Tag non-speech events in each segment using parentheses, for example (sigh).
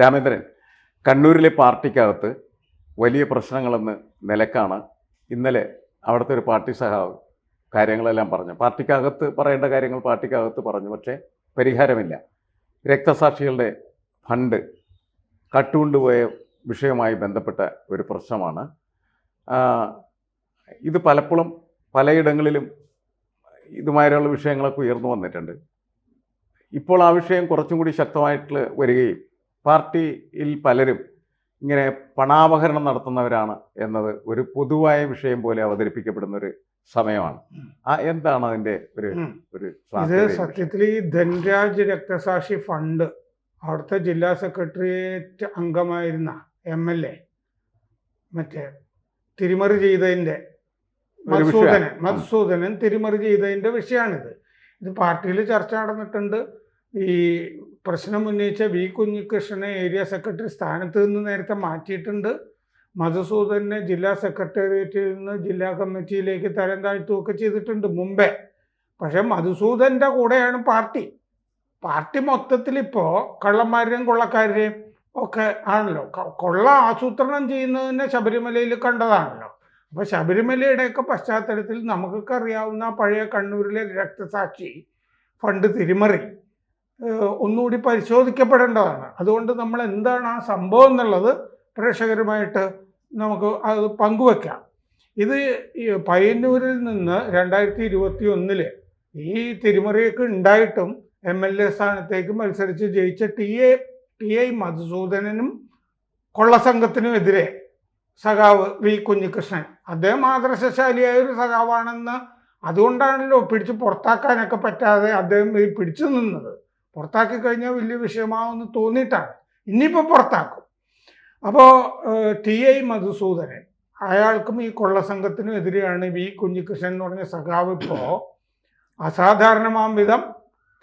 രാമേന്ദ്രൻ കണ്ണൂരിലെ പാർട്ടിക്കകത്ത് വലിയ പ്രശ്നങ്ങളെന്ന് നിലക്കാണ് ഇന്നലെ അവിടുത്തെ ഒരു പാർട്ടി സഹാവ് കാര്യങ്ങളെല്ലാം പറഞ്ഞു. പാർട്ടിക്കകത്ത് പറയേണ്ട കാര്യങ്ങൾ പാർട്ടിക്കകത്ത് പറഞ്ഞു പക്ഷേ പരിഹാരമില്ല. രക്തസാക്ഷികളുടെ ഫണ്ട് കട്ടുകൊണ്ടുപോയ വിഷയവുമായി ബന്ധപ്പെട്ട ഒരു പ്രശ്നമാണ്. ഇത് പലപ്പോഴും പലയിടങ്ങളിലും ഇതുമായുള്ള വിഷയങ്ങളൊക്കെ ഉയർന്നു വന്നിട്ടുണ്ട്. ഇപ്പോൾ ആ വിഷയം കുറച്ചും കൂടി ശക്തമായിട്ട് വരികയും പാർട്ടിയിൽ പലരും ഇങ്ങനെ പണാപഹരണം നടത്തുന്നവരാണ് എന്നത് ഒരു പൊതുവായ വിഷയം പോലെ അവതരിപ്പിക്കപ്പെടുന്ന ഒരു സമയമാണ് ആ എന്താണ് അതിന്റെ ഒരു ഒരു ഇത് സത്യത്തിൽ ഈ ധൻരാജ് രക്തസാക്ഷി ഫണ്ട് അവിടുത്തെ ജില്ലാ സെക്രട്ടേറിയറ്റ് അംഗമായിരുന്ന എം എൽ എ മറ്റേ തിരിമറി ചെയ്തതിന്റെ. മധുസൂദനൻ മധുസൂദനൻ തിരിമറി ചെയ്തതിന്റെ വിഷയമാണിത്. ഇത് പാർട്ടിയിൽ ചർച്ച നടന്നിട്ടുണ്ട്. ഈ പ്രശ്നം ഉന്നയിച്ച വി കുഞ്ഞികൃഷ്ണനെ ഏരിയ സെക്രട്ടറി സ്ഥാനത്ത് നിന്ന് നേരത്തെ മാറ്റിയിട്ടുണ്ട്. മധുസൂദനെ ജില്ലാ സെക്രട്ടേറിയറ്റിൽ നിന്ന് ജില്ലാ കമ്മിറ്റിയിലേക്ക് തരം താഴ്ത്തുകയൊക്കെ ചെയ്തിട്ടുണ്ട് മുമ്പേ. പക്ഷെ മധുസൂദന്റെ കൂടെയാണ് പാർട്ടി. പാർട്ടി മൊത്തത്തിൽ ഇപ്പോൾ കള്ളന്മാരുടെയും കൊള്ളക്കാരുടെയും ഒക്കെ ആണല്ലോ. കൊള്ള ആസൂത്രണം ചെയ്യുന്നതിനെ ശബരിമലയിൽ കണ്ടതാണല്ലോ. അപ്പോൾ ശബരിമലയുടെയൊക്കെ പശ്ചാത്തലത്തിൽ നമുക്കൊക്കെ അറിയാവുന്ന പഴയ കണ്ണൂരിലെ രക്തസാക്ഷി ഫണ്ട് തിരിമറി. ഒന്നുകൂടി പരിശോധിക്കപ്പെടേണ്ടതാണ്. അതുകൊണ്ട് നമ്മൾ എന്താണ് ആ സംഭവം എന്നുള്ളത് പ്രേക്ഷകരുമായിട്ട് നമുക്ക് അത് പങ്കുവെക്കാം. ഇത് പയ്യന്നൂരിൽ നിന്ന് രണ്ടായിരത്തി ഇരുപത്തി ഒന്നിൽ ഈ തിരിമറിയൊക്കെ ഉണ്ടായിട്ടും എം എൽ എ സ്ഥാനത്തേക്ക് മത്സരിച്ച് ജയിച്ച ടി എ ടി ഐ മധുസൂദനനും കൊള്ളസംഘത്തിനുമെതിരെ സഖാവ് വി കുഞ്ഞികൃഷ്ണൻ. അദ്ദേഹം ആദർശശാലിയായ ഒരു സഖാവാണെന്ന് അതുകൊണ്ടാണല്ലോ പിടിച്ച് പുറത്താക്കാനൊക്കെ പറ്റാതെ അദ്ദേഹം പിടിച്ചു നിന്നത്. പുറത്താക്കി കഴിഞ്ഞാൽ വലിയ വിഷയമാവെന്ന് തോന്നിയിട്ടാണ്. ഇനിയിപ്പോൾ പുറത്താക്കും. അപ്പോൾ ടി ഐ മധുസൂദനൻ അയാൾക്കും ഈ കൊള്ളസംഘത്തിനും എതിരെയാണ് വി കുഞ്ഞികൃഷ്ണൻ എന്ന് പറഞ്ഞ സഖാവ് ഇപ്പോൾ അസാധാരണമാം വിധം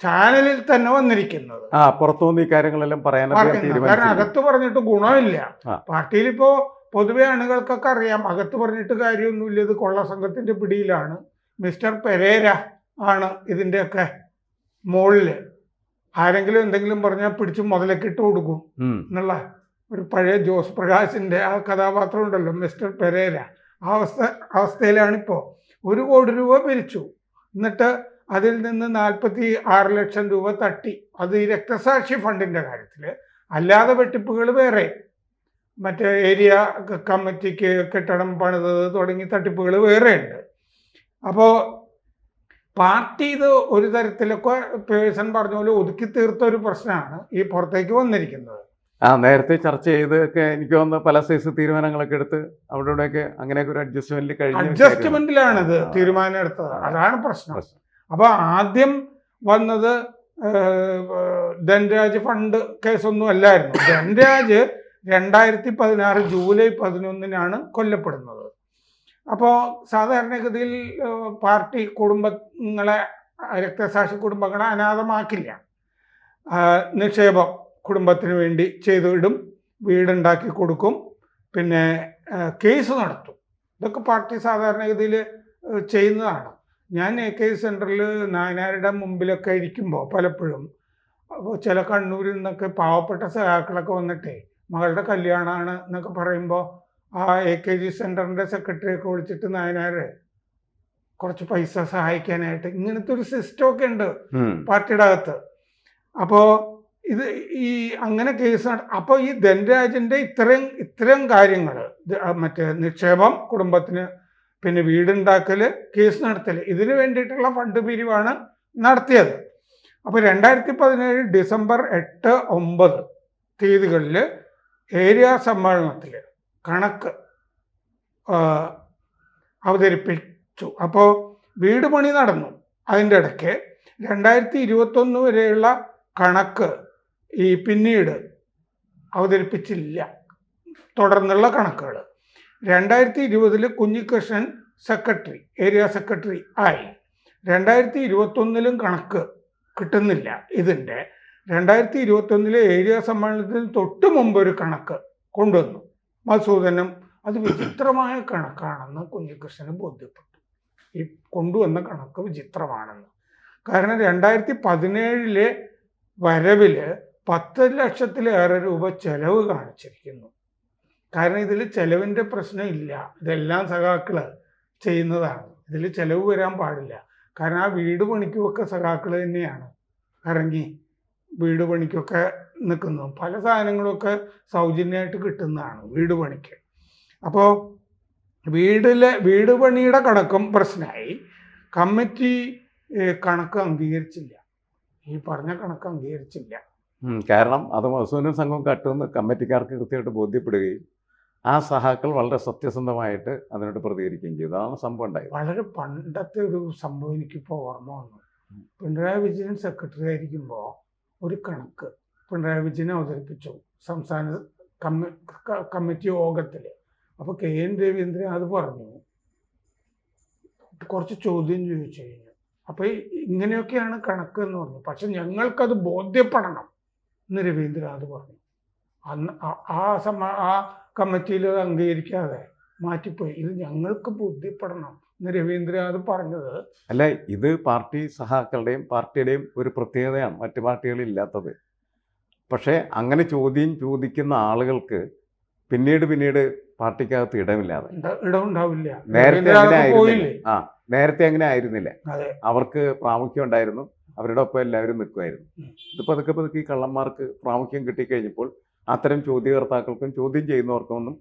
ചാനലിൽ തന്നെ വന്നിരിക്കുന്നത്. ആ പുറത്തുനിന്ന് ഈ കാര്യങ്ങളെല്ലാം പറയാൻ കാരണം അകത്ത് പറഞ്ഞിട്ട് ഗുണമില്ല. പാർട്ടിയിൽ ഇപ്പോ പൊതുവെ അണുകൾക്കൊക്കെ അറിയാം അകത്ത് പറഞ്ഞിട്ട് കാര്യമൊന്നുമില്ല. ഇത് കൊള്ള സംഘത്തിന്റെ പിടിയിലാണ്. മിസ്റ്റർ പെരേര ആണ് ഇതിന്റെയൊക്കെ മുകളിൽ ആരെങ്കിലും എന്തെങ്കിലും പറഞ്ഞാൽ പിടിച്ച് ഇട്ട് കൊടുക്കും. എന്നുള്ള ഒരു പഴയ ജോസ് പ്രകാശിന്റെ ആ കഥാപാത്രം ഉണ്ടല്ലോ മിസ്റ്റർ പെരേര. ആ അവസ്ഥ അവസ്ഥയിലാണിപ്പോൾ ഒരു കോടി രൂപ പിരിച്ചു. എന്നിട്ട് അതിൽ നിന്ന് നാൽപ്പത്തി ആറ് ലക്ഷം രൂപ തട്ടി. അത് ഈ രക്തസാക്ഷി ഫണ്ടിന്റെ കാര്യത്തിൽ അല്ലാതെ വെട്ടിപ്പുകൾ വേറെ. മറ്റേ ഏരിയ കമ്മിറ്റിക്ക് കെട്ടിടം പണിതത് തുടങ്ങി തട്ടിപ്പുകൾ വേറെ ഉണ്ട്. അപ്പോൾ പാർട്ടി ഇത് ഒരു തരത്തിലൊക്കെ പേഴ്സൺ പറഞ്ഞ പോലെ ഒതുക്കി തീർത്ത ഒരു പ്രശ്നമാണ് ഈ പുറത്തേക്ക് വന്നിരിക്കുന്നത്. ആ നേരത്തെ ചർച്ച ചെയ്തൊക്കെ എനിക്ക് വന്ന പല സൈസ് തീരുമാനങ്ങളൊക്കെ എടുത്ത് അവിടെ ഇവിടെയൊക്കെ അങ്ങനെയൊക്കെ ഒരു അഡ്ജസ്റ്റ്മെന്റിൽ കഴിഞ്ഞു അഡ്ജസ്റ്റ്മെന്റിലാണ് ഇത് തീരുമാനം എടുത്തത്. അതാണ് പ്രശ്നം. അപ്പൊ ആദ്യം വന്നത് ധനരാജ് ഫണ്ട് കേസൊന്നും അല്ലായിരുന്നു. ധൻരാജ് രണ്ടായിരത്തി പതിനാറ് ജൂലൈ പതിനൊന്നിനാണ് കൊല്ലപ്പെടുന്നത്. അപ്പോൾ സാധാരണഗതിയിൽ പാർട്ടി കുടുംബങ്ങളെ രക്തസാക്ഷി കുടുംബങ്ങളെ അനാഥമാക്കില്ല. നിക്ഷേപം കുടുംബത്തിന് വേണ്ടി ചെയ്തുവിടും വീടുണ്ടാക്കി കൊടുക്കും പിന്നെ കേസ് നടത്തും. ഇതൊക്കെ പാർട്ടി സാധാരണഗതിയിൽ ചെയ്യുന്നതാണ്. ഞാൻ എ കെ സെന്ററിൽ നായനാരുടെ മുമ്പിലൊക്കെ ഇരിക്കുമ്പോൾ പലപ്പോഴും ചില കണ്ണൂരിൽ നിന്നൊക്കെ പാവപ്പെട്ട സഹാക്കളൊക്കെ വന്നിട്ടേ മകളുടെ കല്യാണമാണ് എന്നൊക്കെ പറയുമ്പോൾ ആ എ കെ ജി സെന്ററിന്റെ സെക്രട്ടറിയൊക്കെ വിളിച്ചിട്ട് നായനാർ കുറച്ച് പൈസ സഹായിക്കാനായിട്ട് ഇങ്ങനത്തെ ഒരു സിസ്റ്റം ഒക്കെ ഉണ്ട്. പാർട്ടിയുടെ അകത്ത് അപ്പോൾ ഇത് ഈ അങ്ങനെ കേസ് അപ്പോൾ ഈ ധനരാജന്റെ ഇത്രയും ഇത്രയും കാര്യങ്ങൾ മറ്റേ നിക്ഷേപം കുടുംബത്തിന് പിന്നെ വീടുണ്ടാക്കൽ കേസ് നടത്തൽ ഇതിന് വേണ്ടിയിട്ടുള്ള ഫണ്ട് പിരിവാണ് നടത്തിയത് അപ്പോൾ രണ്ടായിരത്തി പതിനേഴ് ഡിസംബർ എട്ട് ഒമ്പത് തീയതികളിൽ ഏരിയ സമ്മേളനത്തിൽ കണക്ക് അവതരിപ്പിച്ചു. അപ്പോൾ വീട് പണി നടന്നു. അതിന്റെ ഇടയ്ക്ക് രണ്ടായിരത്തി ഇരുപത്തൊന്ന് വരെയുള്ള കണക്ക് ഈ പിന്നീട് അവതരിപ്പിച്ചില്ല. തുടർന്നുള്ള കണക്കുകൾ. രണ്ടായിരത്തി ഇരുപതിൽ കുഞ്ഞികൃഷ്ണൻ സെക്രട്ടറി ഏരിയ സെക്രട്ടറി ആയി. രണ്ടായിരത്തി ഇരുപത്തൊന്നിലും കണക്ക് കിട്ടുന്നില്ല ഇതിന്റെ. രണ്ടായിരത്തി ഇരുപത്തൊന്നിലെ ഏരിയ സമ്മേളനത്തിന് തൊട്ട് മുമ്പ് ഒരു കണക്ക് കൊണ്ടുവന്നു. മധുസൂദനം അത് വിചിത്രമായ കണക്കാണെന്ന് കുഞ്ഞികൃഷ്ണന് ബോധ്യപ്പെട്ടു. ഈ കൊണ്ടുവന്ന കണക്ക് വിചിത്രമാണെന്ന്. കാരണം രണ്ടായിരത്തി പതിനേഴിലെ വരവിൽ പത്ത് ലക്ഷത്തിലേറെ രൂപ ചെലവ് കാണിച്ചിരിക്കുന്നു. കാരണം ഇതിൽ ചെലവിന്റെ പ്രശ്നം ഇല്ല. ഇതെല്ലാം സഖാക്കൾ ചെയ്യുന്നതാണ്. ഇതിൽ ചെലവ് വരാൻ പാടില്ല. കാരണം ആ വീട് പണിക്കുമൊക്കെ സഖാക്കൾ തന്നെയാണ്. ഇറങ്ങി വീട് പണിക്കൊക്കെ നിൽക്കുന്നു. പല സാധനങ്ങളൊക്കെ സൗജന്യമായിട്ട് കിട്ടുന്നതാണ് വീട് പണിക്ക്. അപ്പോൾ വീടിലെ വീട് പണിയുടെ കണക്കും പ്രശ്നമായി. കമ്മിറ്റി കണക്ക് അംഗീകരിച്ചില്ല. ഈ പറഞ്ഞ കണക്ക് അംഗീകരിച്ചില്ല. കാരണം അത് മസൂനും സംഘവും കട്ടുമെന്ന് കമ്മിറ്റിക്കാർക്ക് കൃത്യമായിട്ട് ബോധ്യപ്പെടുകയും ആ സഹാക്കൾ വളരെ സത്യസന്ധമായിട്ട് അതിനോട് പ്രതികരിക്കുകയും ചെയ്തു. അതാണ് സംഭവം ഉണ്ടായത്. വളരെ പണ്ടത്തെ ഒരു സംഭവം എനിക്കിപ്പോൾ ഓർമ്മ വന്നു. പിണറായി വിജയൻ സെക്രട്ടറി ആയിരിക്കുമ്പോൾ ഒരു കണക്ക്. പിണറായി വിജയനെ അവതരിപ്പിച്ചു. സംസ്ഥാന കമ്മി കമ്മിറ്റി യോഗത്തിൽ അപ്പോൾ കെ എൻ രവീന്ദ്രൻ അത് പറഞ്ഞു. കുറച്ച് ചോദ്യം ചോദിച്ചു കഴിഞ്ഞു. അപ്പോൾ ഇങ്ങനെയൊക്കെയാണ് കണക്ക് എന്ന് പറഞ്ഞു. പക്ഷെ ഞങ്ങൾക്കത് ബോധ്യപ്പെടണം എന്ന് രവീന്ദ്രൻ അത് പറഞ്ഞു. അന്ന് ആ- സമ ആ കമ്മിറ്റിയിൽ അംഗീകരിക്കാതെ മാറ്റിപ്പോയി. ഇത് ഞങ്ങൾക്ക് ബോധ്യപ്പെടണം എന്ന് രവീന്ദ്രൻ അത് പറഞ്ഞത്. അല്ല ഇത് പാർട്ടി സഹാക്കളുടെയും പാർട്ടിയുടെയും ഒരു പ്രത്യേകതയാണ്. മറ്റു പാർട്ടികളില്ലാത്തത്. പക്ഷേ അങ്ങനെ ചോദ്യം ചോദിക്കുന്ന ആളുകൾക്ക് പിന്നീട് പിന്നീട് പാർട്ടിക്കകത്ത് ഇടമില്ലാതെ. ഇട- ഇടമുണ്ടാവില്ല നേരത്തെ അങ്ങനെ ആയിരുന്നില്ല. ആ നേരത്തെ അങ്ങനെ ആയിരുന്നില്ല. അവർക്ക് പ്രാമുഖ്യം ഉണ്ടായിരുന്നു. അവരുടെ ഒപ്പം എല്ലാവരും നിൽക്കുമായിരുന്നു. ഇതിപ്പോൾ ഇത് പതുക്കെ പതുക്കെ ഈ കള്ളന്മാർക്ക് പ്രാമുഖ്യം കിട്ടിക്കഴിഞ്ഞപ്പോൾ അത്തരം ചോദ്യകർത്താക്കൾക്കും ചോദ്യം ചെയ്യുന്നവർക്കൊന്നും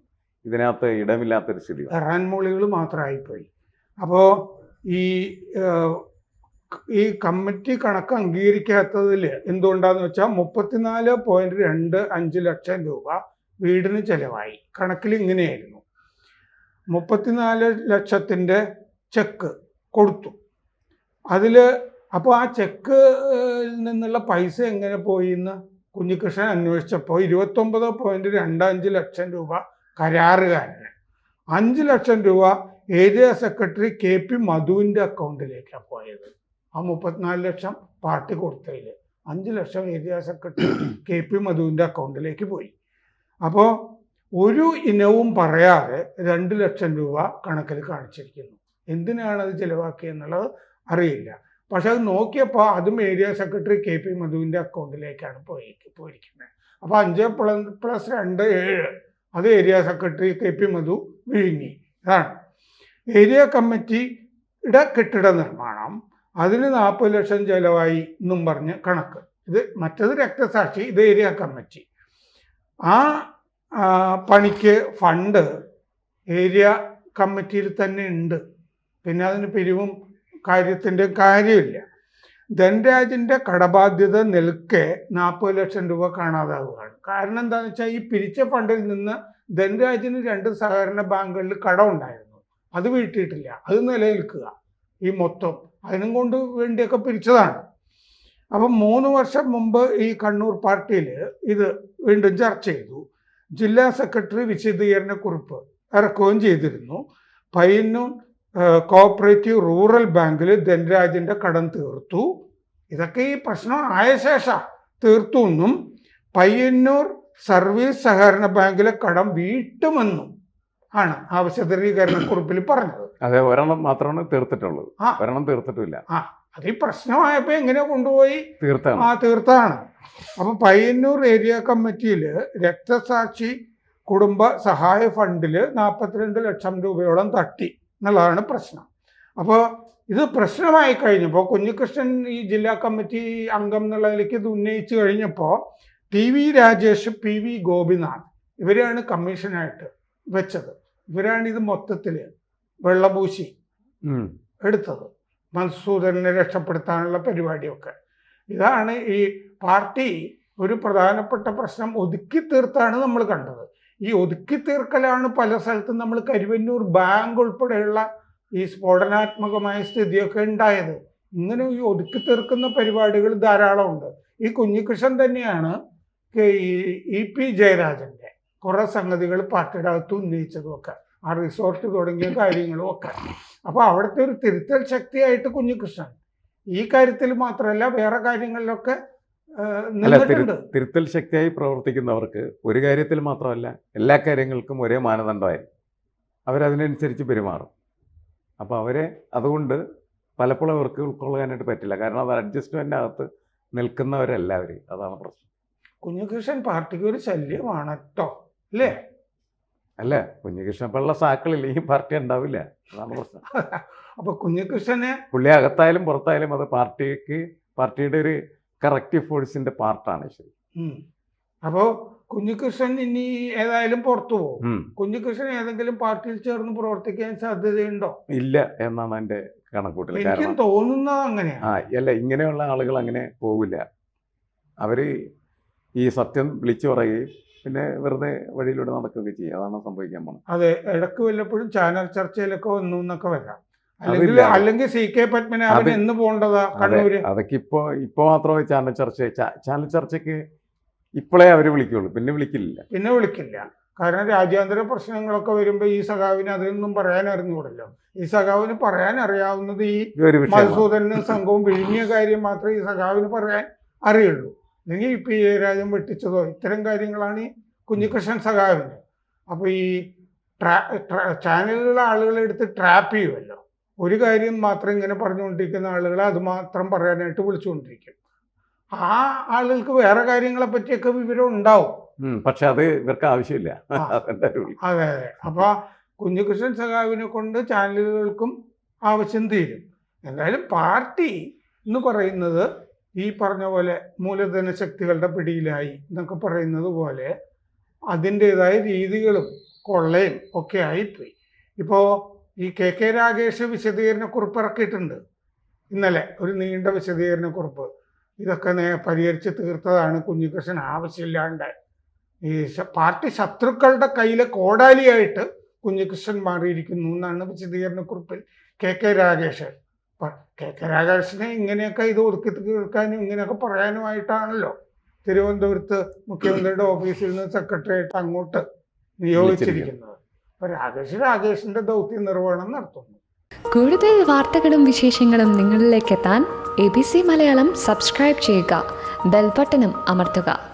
ഇതിനകത്ത് ഇടമില്ലാത്തൊരു സ്ഥിതി റാൻമോളികൾ മാത്രമായിപ്പോയി. അപ്പോൾ ഈ ഈ കമ്മിറ്റി കണക്ക് അംഗീകരിക്കാത്തതിൽ എന്തുകൊണ്ടാന്ന് വെച്ചാൽ മുപ്പത്തിനാല് പോയിന്റ് രണ്ട് അഞ്ച് ലക്ഷം രൂപ വീടിന് ചെലവായി. കണക്കിൽ ഇങ്ങനെയായിരുന്നു. മുപ്പത്തിനാല് ലക്ഷത്തിന്റെ ചെക്ക് കൊടുത്തു. അതിൽ അപ്പോൾ ആ ചെക്ക് നിന്നുള്ള പൈസ എങ്ങനെ പോയി എന്ന് കുഞ്ഞികൃഷ്ണൻ അന്വേഷിച്ചപ്പോൾ ഇരുപത്തൊമ്പത് പോയിന്റ് രണ്ട് അഞ്ച് ലക്ഷം രൂപ കരാറുകാരന്. അഞ്ച് ലക്ഷം രൂപ ഏരിയ സെക്രട്ടറി കെ പി മധുവിന്റെ അക്കൗണ്ടിലേക്കാണ് പോയത്. ആ മുപ്പത്തിനാല് ലക്ഷം പാർട്ടി കൊടുത്തതിൽ അഞ്ച് ലക്ഷം ഏരിയ സെക്രട്ടറി (coughs) കെ പി മധുവിന്റെ അക്കൗണ്ടിലേക്ക് പോയി. അപ്പോൾ ഒരു ഇനവും പറയാതെ രണ്ട് ലക്ഷം രൂപ കണക്കിൽ കാണിച്ചിരിക്കുന്നു. എന്തിനാണ് അത് ചിലവാക്കിയെന്നുള്ളത് അറിയില്ല. പക്ഷെ അത് നോക്കിയപ്പോൾ അതും ഏരിയ സെക്രട്ടറി കെ പി മധുവിന്റെ അക്കൗണ്ടിലേക്കാണ് പോയി പോയിരിക്കുന്നത് അപ്പോൾ അഞ്ച് പ്ലസ് പ്ലസ് രണ്ട് ഏഴ് അത് area secretary K P Madhu വിഴുങ്ങി. അതാണ് ഏരിയ കമ്മിറ്റിയുടെ കെട്ടിട നിർമ്മാണം അതിന് നാൽപ്പത് ലക്ഷം ചെലവായി എന്നും പറഞ്ഞ് കണക്ക്. ഇത് മറ്റത് രക്തസാക്ഷി ഇത് ഏരിയ കമ്മിറ്റി. ആ പണിക്ക് ഫണ്ട് ഏരിയ കമ്മിറ്റിയിൽ തന്നെ ഉണ്ട്. പിന്നെ അതിന് പിരിവും കാര്യത്തിന്റെ കാര്യമില്ല. ധനരാജിന്റെ കടബാധ്യത നിൽക്കെ നാൽപ്പത് ലക്ഷം രൂപ കാണാതാവുകയാണ്. കാരണം എന്താണെന്ന് വെച്ചാൽ ഈ പിരിച്ച ഫണ്ടിൽ നിന്ന് ധനരാജിന് രണ്ട് സഹകരണ ബാങ്കുകളിൽ കടമുണ്ടായിരുന്നു അത് വീട്ടിയിട്ടില്ല. അത് നിലനിൽക്കുക. ഈ മൊത്തം. അതിനും കൊണ്ട് വേണ്ടിയൊക്കെ പിരിച്ചതാണ്. അപ്പം മൂന്ന് വർഷം മുമ്പ് ഈ കണ്ണൂർ പാർട്ടിയിൽ ഇത് വീണ്ടും ചർച്ച ചെയ്തു. ജില്ലാ സെക്രട്ടറി വിശദീകരണ കുറിപ്പ് ഇറക്കുകയും ചെയ്തിരുന്നു. പയ്യന്നൂർ കോപ്പറേറ്റീവ് റൂറൽ ബാങ്കിൽ ധനരാജിന്റെ കടം തീർത്തു. ഇതൊക്കെ ഈ പ്രശ്നം ആയ ശേഷം തീർത്തു എന്നും പയ്യന്നൂർ സർവീസ് സഹകരണ ബാങ്കിലെ കടം വീട്ടുമെന്നും ആണ് ആവശ്യ കുറിപ്പിൽ പറഞ്ഞത്. അതെ ഒരെണ്ണം മാത്രമാണ് തീർത്തിട്ടുള്ളത്. ആ. ഒരെണ്ണം തീർത്തിട്ടില്ല. ആ അത് ഈ പ്രശ്നമായപ്പോൾ എങ്ങനെ കൊണ്ടുപോയി? തീർത്താണ്. ആ തീർത്താണ്. അപ്പം പയ്യന്നൂർ ഏരിയ കമ്മിറ്റിയിൽ രക്തസാക്ഷി കുടുംബ സഹായ ഫണ്ടിൽ നാൽപ്പത്തിരണ്ട് ലക്ഷം രൂപയോളം തട്ടി എന്നുള്ളതാണ് പ്രശ്നം. അപ്പോൾ ഇത് പ്രശ്നമായി കഴിഞ്ഞപ്പോൾ കുഞ്ഞികൃഷ്ണൻ ഈ ജില്ലാ കമ്മിറ്റി അംഗം എന്നുള്ള നിലയ്ക്ക് ഇത് ഉന്നയിച്ചു കഴിഞ്ഞപ്പോൾ T V Rajesh P V Gopinath ഇവരെയാണ് കമ്മീഷനായിട്ട് വെച്ചത്. ഇവരാണ് ഇത് മൊത്തത്തിൽ വെള്ളപൂശി. എടുത്തത്. മൻസൂദനെ രക്ഷപ്പെടുത്താനുള്ള പരിപാടിയൊക്കെ. ഇതാണ് ഈ പാർട്ടി ഒരു പ്രധാനപ്പെട്ട പ്രശ്നം ഒതുക്കി തീർത്താണ് നമ്മൾ കണ്ടത്. ഈ ഒതുക്കി തീർക്കലാണ് പല സ്ഥലത്തും നമ്മൾ കരുവന്നൂർ ബാങ്ക് ഉൾപ്പെടെയുള്ള ഈ സ്ഫോടനാത്മകമായ സ്ഥിതിയൊക്കെ ഉണ്ടായത്. ഇങ്ങനെ ഈ ഒതുക്കി തീർക്കുന്ന പരിപാടികൾ ധാരാളമുണ്ട്. ഈ കുഞ്ഞികൃഷ്ണൻ തന്നെയാണ് കെ- ഈ ഇ പി ജയരാജന്റെ കുറേ സംഗതികൾ പാർട്ടിയുടെ അകത്ത് ഉന്നയിച്ചതുമൊക്കെ ആ റിസോർട്ട് തുടങ്ങിയ കാര്യങ്ങളും ഒക്കെ അപ്പോൾ അവിടുത്തെ ഒരു തിരുത്തൽ ശക്തിയായിട്ട് കുഞ്ഞികൃഷ്ണൻ. ഈ കാര്യത്തിൽ മാത്രമല്ല വേറെ കാര്യങ്ങളിലൊക്കെ തിരുത്തൽ ശക്തിയായി പ്രവർത്തിക്കുന്നവർക്ക് ഒരു കാര്യത്തിൽ മാത്രമല്ല എല്ലാ കാര്യങ്ങൾക്കും ഒരേ മാനദണ്ഡമായിരിക്കും അവരതിനനുസരിച്ച് പെരുമാറും. അപ്പോൾ അവരെ അതുകൊണ്ട് പലപ്പോഴും അവർക്ക് ഉൾക്കൊള്ളാനായിട്ട് പറ്റില്ല. കാരണം അത് അഡ്ജസ്റ്റ്മെന്റ് അകത്ത് നിൽക്കുന്നവരല്ല അവർ അതാണ് പ്രശ്നം. കുഞ്ഞുകൃഷ്ണൻ പാർട്ടിക്ക് ഒരു ശല്യമാണ് കേട്ടോ അല്ലേ? അല്ല കുഞ്ഞികൃഷ്ണപ്പിള്ള സാക്കളില്ല ഈ പാർട്ടി ഉണ്ടാവില്ല. അതാണ് പ്രശ്നം. അപ്പൊ കുഞ്ഞികൃഷ്ണന് പുള്ളി അകത്തായാലും പുറത്തായാലും അത് പാർട്ടിക്ക് പാർട്ടിയുടെ ഒരു കറക്റ്റീവ് ഫോഴ്സിന്റെ പാർട്ടാണ് ശരി. അപ്പോ കുഞ്ഞികൃഷ്ണൻ ഇനി ഏതായാലും പുറത്തു പോകും. കുഞ്ഞികൃഷ്ണൻ ഏതെങ്കിലും പാർട്ടിയിൽ ചേർന്ന് പ്രവർത്തിക്കാൻ സാധ്യതയുണ്ടോ? ഇല്ല എന്നാണ് എന്റെ കണക്കൂട്ടൽ. എനിക്കും തോന്നുന്നത് അങ്ങനെയാണ്. ആ അല്ല ഇങ്ങനെയുള്ള ആളുകൾ അങ്ങനെ പോകില്ല അവർ ഈ സത്യം വിളിച്ചു പറയുകയും പിന്നെ വെറുതെ വഴിയിലൂടെ നടക്കുകയൊക്കെ ചെയ്യും. അതാണ് സംഭവിക്കാൻ പോകുന്നത് അതെ ഇടയ്ക്ക് വല്ലപ്പോഴും ചാനൽ ചർച്ചയിലൊക്കെ വന്നു എന്നൊക്കെ വരാം. അല്ലെങ്കിൽ അല്ലെങ്കിൽ സി കെ പത്മനാഭൻ എന്ന് പോകേണ്ടതാ കണ്ണൂര്? അതൊക്കെ ഇപ്പോ ഇപ്പൊ മാത്രമേ ചാനൽ ചർച്ച ചാനൽ ചർച്ചയ്ക്ക് ഇപ്പോഴേ അവർ വിളിക്കുള്ളൂ. പിന്നെ വിളിക്കില്ല. പിന്നെ വിളിക്കില്ല. കാരണം രാജ്യാന്തര പ്രശ്നങ്ങളൊക്കെ വരുമ്പോ ഈ സഖാവിന് അതിനൊന്നും പറയാൻ അറിഞ്ഞുകൂടല്ലോ ഈ സഖാവിന് പറയാൻ അറിയാവുന്നത് ഈ മധുസൂദനും സംഘവും വിഴിഞ്ഞ കാര്യം മാത്രമേ ഈ സഖാവിന് പറയാൻ അറിയുള്ളൂ. അല്ലെങ്കിൽ പി ജയരാജൻ രാജൻ വെട്ടിച്ചതോ ഇത്തരം കാര്യങ്ങളാണ് ഈ കുഞ്ഞികൃഷ്ണൻ സഖാവിന്റെ അപ്പോൾ ഈ ട്രാ ചാനലിലുള്ള ആളുകളെ എടുത്ത് ട്രാപ്പ് ചെയ്യുമല്ലോ ഒരു കാര്യം മാത്രം ഇങ്ങനെ പറഞ്ഞുകൊണ്ടിരിക്കുന്ന ആളുകളെ അത് മാത്രം പറയാനായിട്ട് വിളിച്ചുകൊണ്ടിരിക്കും. ആ ആളുകൾക്ക് വേറെ കാര്യങ്ങളെ പറ്റിയൊക്കെ വിവരം ഉണ്ടാവും. പക്ഷെ അത് ഇവർക്ക് ആവശ്യമില്ല. (laughs) അതെ അതെ. അപ്പൊ കുഞ്ഞുകൃഷ്ണൻ സഖാവിനെ കൊണ്ട് ചാനലുകൾക്കും ആവശ്യം തീരും. എന്തായാലും പാർട്ടി എന്ന് പറയുന്നത് ഈ പറഞ്ഞ പോലെ മൂലധന ശക്തികളുടെ പിടിയിലായി എന്നൊക്കെ പറയുന്നത് പോലെ അതിന്റെതായ രീതികളും കൊള്ളയും ഒക്കെ ആയിപ്പോയി. ഇപ്പോൾ ഈ കെ കെ രാഗേഷ് വിശദീകരണക്കുറിപ്പ് ഇറക്കിയിട്ടുണ്ട്. ഇന്നലെ ഒരു നീണ്ട വിശദീകരണക്കുറിപ്പ്. ഇതൊക്കെ നേ പരിഹരിച്ച് തീർത്തതാണ് കുഞ്ഞികൃഷ്ണൻ ആവശ്യമില്ലാണ്ട്. ഈ പാർട്ടി ശത്രുക്കളുടെ കയ്യിലെ കോടാലിയായിട്ട് കുഞ്ഞികൃഷ്ണൻ മാറിയിരിക്കുന്നു എന്നാണ് വിശദീകരണക്കുറിപ്പിൽ K K Ragesh K K രാഗേഷിനെ ഇങ്ങനെയൊക്കെ ഇത് ഒതുക്കി തീർക്കാനും ഇങ്ങനെയൊക്കെ പറയാനുമായിട്ടാണല്ലോ. തിരുവനന്തപുരത്ത് മുഖ്യമന്ത്രിയുടെ ഓഫീസിൽ നിന്ന് സെക്രട്ടറിയായിട്ട് അങ്ങോട്ട് നിയോഗിച്ചിരിക്കുന്നത്. അപ്പൊ രാകേഷ് രാകേഷിന്റെ ദൗത്യ നിർവഹണം നടത്തുന്നു. കൂടുതൽ വാർത്തകളും വിശേഷങ്ങളും നിങ്ങളിലേക്ക് എത്താൻ A B C Malayalam subscribe ചെയ്യുക. ബെൽബട്ടനും അമർത്തുക.